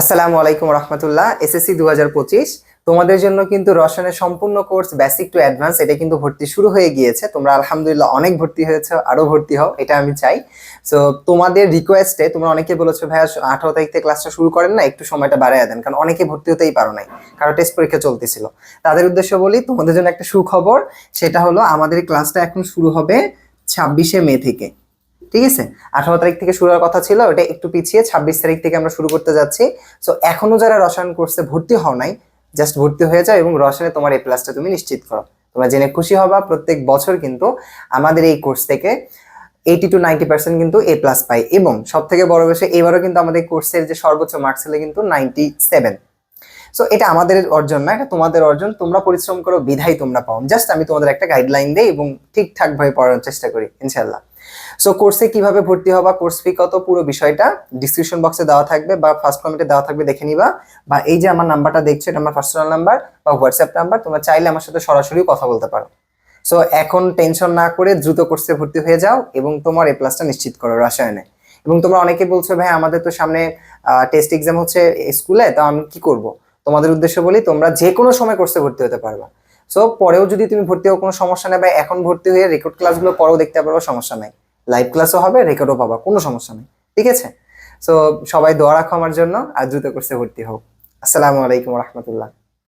আসসালামু আলাইকুম রহমতুল্লাহ, এসএসসি দু হাজার পঁচিশ। তোমাদের জন্য কিন্তু রসায়নের সম্পূর্ণ কোর্স বেসিক টু অ্যাডভান্স এটা কিন্তু ভর্তি শুরু হয়ে গিয়েছে। তোমরা আলহামদুলিল্লাহ অনেক ভর্তি হয়েছে আরও ভর্তি হও, এটা আমি চাই। সো তোমাদের রিকোয়েস্টে তোমরা অনেকে বলেছ, ভাইয়া, আঠারো তারিখ থেকে ক্লাসটা শুরু করেন না, একটু সময়টা বাড়াইয়া দেন। কারণ অনেকে ভর্তি হতেই পারো নাই কারও টেস্ট পরীক্ষা চলতেছিল। তাদের উদ্দেশ্য বলি, তোমাদের জন্য একটা সুখবর, সেটা হলো, আমাদের ক্লাসটা এখন শুরু হবে ছাব্বিশে মে থেকে। ঠিক আছে? আঠারো তারিখ থেকে শুরু হওয়ার কথা ছিল, ওটা একটু পিছিয়ে ছাব্বিশ তারিখ থেকে আমরা শুরু করতে যাচ্ছি। সো এখনও যারা রসায়ন কোর্সে ভর্তি হও নাই জাস্ট ভর্তি হয়ে যাও এবং রসায়নে তোমার এই প্লাসটা তুমি নিশ্চিত করো। তোমরা জেনে খুশি হবা, প্রত্যেক বছর কিন্তু আমাদের এই কোর্স থেকে এইটি টু নাইনটি পার্সেন্ট কিন্তু এ প্লাস পাই এবং সব থেকে বড় বিষয়, এবারও কিন্তু আমাদের কোর্সের যে সর্বোচ্চ মার্কস ছিল কিন্তু নাইনটি সেভেন সো এটা আমাদের অর্জন না, এটা তোমাদের অর্জন, তোমরা পরিশ্রম করো বিধাই তোমরা পাও। জাস্ট আমি তোমাদের একটা গাইডলাইন দেই এবং ঠিকঠাকভাবে পড়ানোর চেষ্টা করি ইনশাল্লাহ সো কোর্সে কীভাবে ভর্তি হবা কোর্স ফি কত, পুরো বিষয়টা ডিসক্রিপশন বক্সে দেওয়া থাকবে বা ফার্স্ট কমেন্টে দেওয়া থাকবে, দেখে নিবা। বা এই যে আমার নাম্বারটা দেখছ, এটা আমার পার্সোনাল নাম্বার বা হোয়াটসঅ্যাপ নাম্বার তোমরা চাইলে আমার সাথে সরাসরি কথা বলতে পারো। সো এখন টেনশন না করে দ্রুত কোর্সে ভর্তি হয়ে যাও এবং তোমার এ প্লাসটা নিশ্চিত করো রসায়নে। এবং তোমরা অনেকে বলছো, ভাই, আমাদের তো সামনে টেস্ট এক্সাম হচ্ছে স্কুলে, তো আমি কি করব? তোমাদের উদ্দেশ্য বলি, তোমরা যে কোনো সময় কোর্সে ভর্তি হতে পারবা। সো পরেও যদি তুমি ভর্তি হও, কোনো সমস্যা নেই, বা এখন ভর্তি হয়ে রেকর্ড ক্লাসগুলো পরেও দেখতে পারব সমস্যা নাই। লাইভ ক্লাসও হবে রেকর্ডও পাবা, কোনো সমস্যা নেই, ঠিক আছে? সো সবাই দোয়া রাখো আমার জন্য, আর দ্রুত কোর্সে ভর্তি হোক আসসালামু আলাইকুম রহমতুল্লাহ।